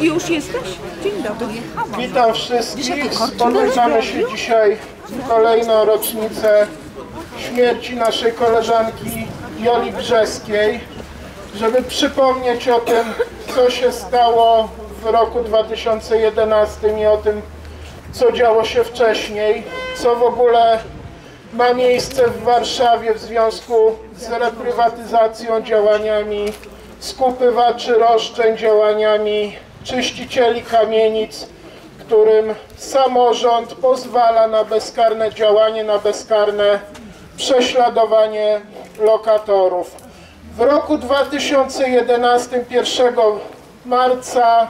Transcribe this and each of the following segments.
Już jesteś? Dzień dobry. Witam wszystkich. Spotykamy się dzisiaj w kolejną rocznicę śmierci naszej koleżanki Joli Brzeskiej, żeby przypomnieć o tym, co się stało w roku 2011 i o tym, co działo się wcześniej, co w ogóle ma miejsce w Warszawie w związku z reprywatyzacją, działaniami skupywaczy roszczeń, działaniami czyścicieli kamienic, którym samorząd pozwala na bezkarne działanie, na bezkarne prześladowanie lokatorów. W roku 2011, 1 marca,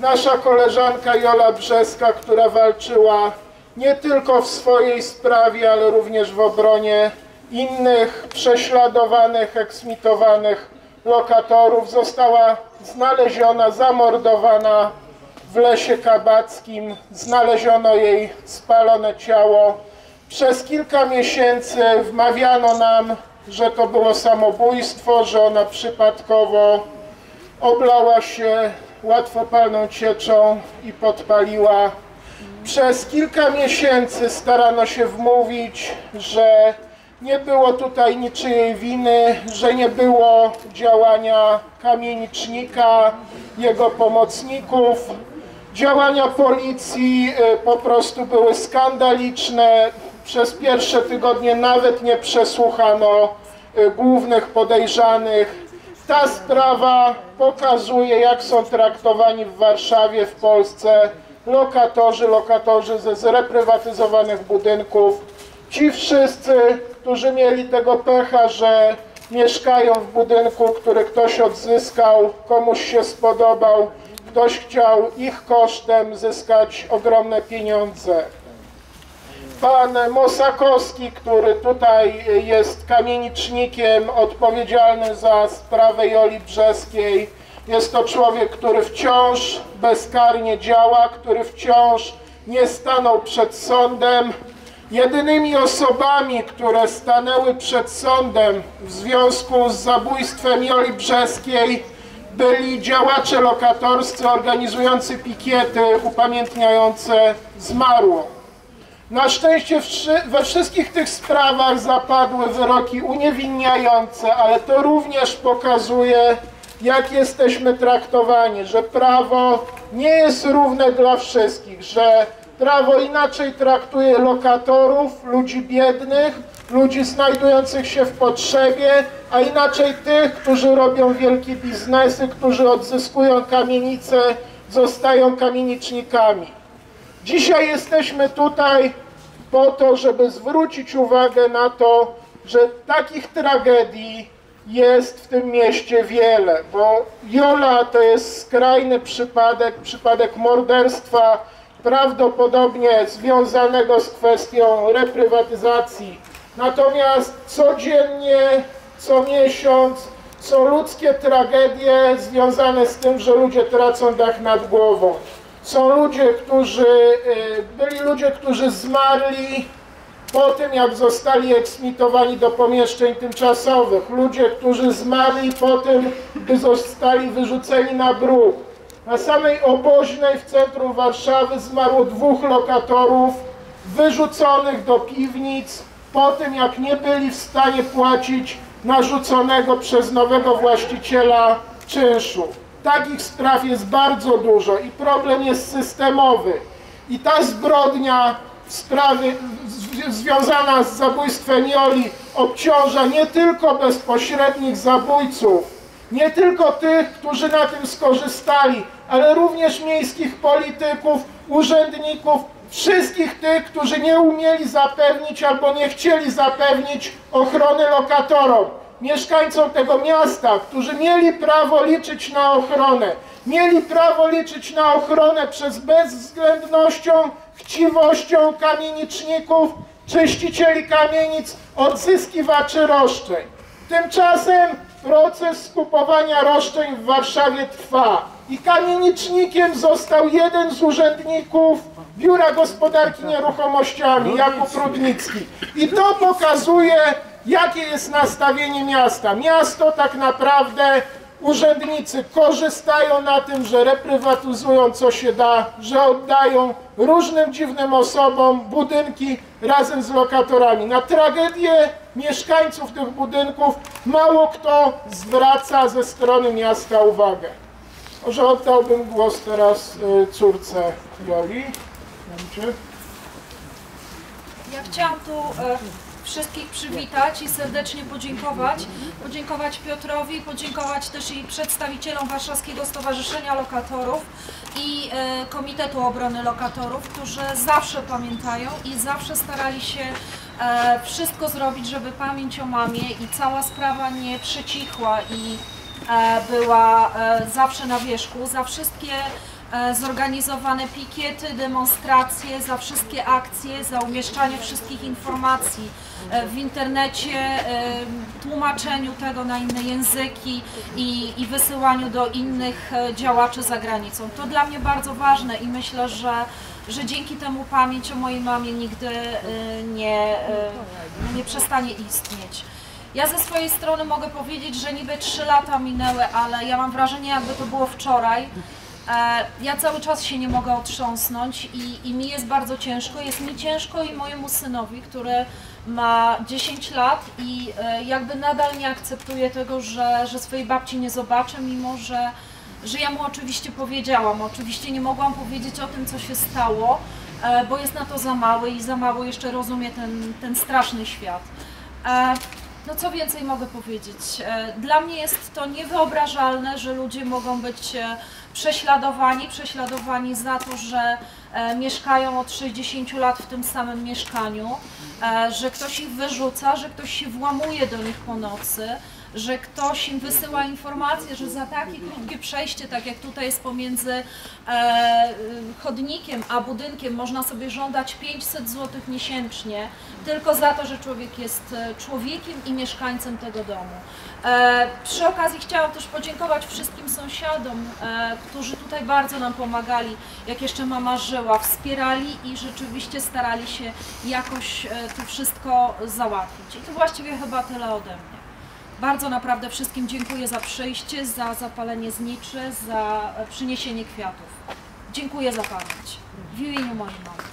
nasza koleżanka Jola Brzeska, która walczyła nie tylko w swojej sprawie, ale również w obronie innych prześladowanych, eksmitowanych lokatorów, została znaleziona, zamordowana w lesie kabackim. Znaleziono jej spalone ciało. Przez kilka miesięcy wmawiano nam, że to było samobójstwo, że ona przypadkowo oblała się łatwopalną cieczą i podpaliła. Przez kilka miesięcy starano się wmówić, że nie było tutaj niczyjej winy, że nie było działania kamienicznika, jego pomocników. Działania policji y, po prostu były skandaliczne. Przez pierwsze tygodnie nawet nie przesłuchano y, głównych podejrzanych. Ta sprawa pokazuje, jak są traktowani w Warszawie, w Polsce lokatorzy, lokatorzy ze zreprywatyzowanych budynków. Ci wszyscy, którzy mieli tego pecha, że mieszkają w budynku, który ktoś odzyskał, komuś się spodobał, ktoś chciał ich kosztem zyskać ogromne pieniądze. Pan Mosakowski, który tutaj jest kamienicznikiem odpowiedzialny za sprawę Joli Brzeskiej, jest to człowiek, który wciąż bezkarnie działa, który wciąż nie stanął przed sądem. Jedynymi osobami, które stanęły przed sądem w związku z zabójstwem Joli Brzeskiej byli działacze lokatorscy organizujący pikiety upamiętniające zmarłą. Na szczęście we wszystkich tych sprawach zapadły wyroki uniewinniające, ale to również pokazuje, jak jesteśmy traktowani, że prawo nie jest równe dla wszystkich, że prawo inaczej traktuje lokatorów, ludzi biednych, ludzi znajdujących się w potrzebie, a inaczej tych, którzy robią wielkie biznesy, którzy odzyskują kamienice, zostają kamienicznikami. Dzisiaj jesteśmy tutaj po to, żeby zwrócić uwagę na to, że takich tragedii jest w tym mieście wiele, bo Jola to jest skrajny przypadek, przypadek morderstwa, prawdopodobnie związanego z kwestią reprywatyzacji. Natomiast codziennie, co miesiąc są ludzkie tragedie związane z tym, że ludzie tracą dach nad głową. Są ludzie, którzy, y, byli ludzie, którzy zmarli po tym, jak zostali eksmitowani do pomieszczeń tymczasowych. Ludzie, którzy zmarli po tym, gdy zostali wyrzuceni na bruk. Na samej Oboźnej w centrum Warszawy zmarło dwóch lokatorów wyrzuconych do piwnic po tym, jak nie byli w stanie płacić narzuconego przez nowego właściciela czynszu. Takich spraw jest bardzo dużo i problem jest systemowy. I ta zbrodnia w sprawie związana z zabójstwem Joli obciąża nie tylko bezpośrednich zabójców, nie tylko tych, którzy na tym skorzystali, ale również miejskich polityków, urzędników, wszystkich tych, którzy nie umieli zapewnić albo nie chcieli zapewnić ochrony lokatorom, mieszkańcom tego miasta, którzy mieli prawo liczyć na ochronę, mieli prawo liczyć na ochronę przez bezwzględnością, chciwością kamieniczników, czyścicieli kamienic, odzyskiwaczy roszczeń. Tymczasem proces skupowania roszczeń w Warszawie trwa i kamienicznikiem został jeden z urzędników Biura Gospodarki Nieruchomościami, Jakub Rudnicki. I to pokazuje, jakie jest nastawienie miasta. Miasto tak naprawdę urzędnicy korzystają na tym, że reprywatyzują co się da, że oddają różnym dziwnym osobom budynki razem z lokatorami. Na tragedię mieszkańców tych budynków mało kto zwraca ze strony miasta uwagę. Może oddałbym głos teraz y, córce Joli. Ja chciałam tu e, wszystkich przywitać i serdecznie podziękować. Podziękować Piotrowi, podziękować też i przedstawicielom Warszawskiego Stowarzyszenia Lokatorów i e, Komitetu Obrony Lokatorów, którzy zawsze pamiętają i zawsze starali się e, wszystko zrobić, żeby pamięć o mamie i cała sprawa nie przycichła i e, była zawsze na wierzchu. Za wszystkie zorganizowane pikiety, demonstracje, za wszystkie akcje, za umieszczanie wszystkich informacji e, w internecie, e, tłumaczeniu tego na inne języki i, i wysyłaniu do innych e, działaczy za granicą. To dla mnie bardzo ważne i myślę, że, że dzięki temu pamięć o mojej mamie nigdy e, nie, e, nie przestanie istnieć. Ja ze swojej strony mogę powiedzieć, że niby 3 lata minęły, ale ja mam wrażenie, jakby to było wczoraj. E, Ja cały czas się nie mogę otrząsnąć i, i mi jest bardzo ciężko. Jest mi ciężko i mojemu synowi, który ma 10 lat i e, jakby nadal nie akceptuje tego, że, że swojej babci nie zobaczę, mimo że, że ja mu oczywiście powiedziałam. Oczywiście nie mogłam powiedzieć o tym, co się stało, e, bo jest na to za mały i za mało jeszcze rozumie ten, ten straszny świat. No co więcej mogę powiedzieć? E, Dla mnie jest to niewyobrażalne, że ludzie mogą być e, prześladowani, prześladowani za to, że e, mieszkają od 60 lat w tym samym mieszkaniu, że ktoś ich wyrzuca, że ktoś się włamuje do nich po nocy, że ktoś im wysyła informacje, że za takie krótkie przejście, tak jak tutaj jest pomiędzy e, chodnikiem a budynkiem, można sobie żądać 500 zł miesięcznie, tylko za to, że człowiek jest e, człowiekiem i mieszkańcem tego domu. E, przy okazji chciałam też podziękować wszystkim sąsiadom, e, którzy tutaj bardzo nam pomagali, jak jeszcze mama żyła, wspierali i rzeczywiście starali się jakoś e, to wszystko załatwić. I to właściwie chyba tyle ode mnie. Bardzo naprawdę wszystkim dziękuję za przyjście, za zapalenie zniczy, za przyniesienie kwiatów. Dziękuję za pamięć. W imieniu mojej mamy.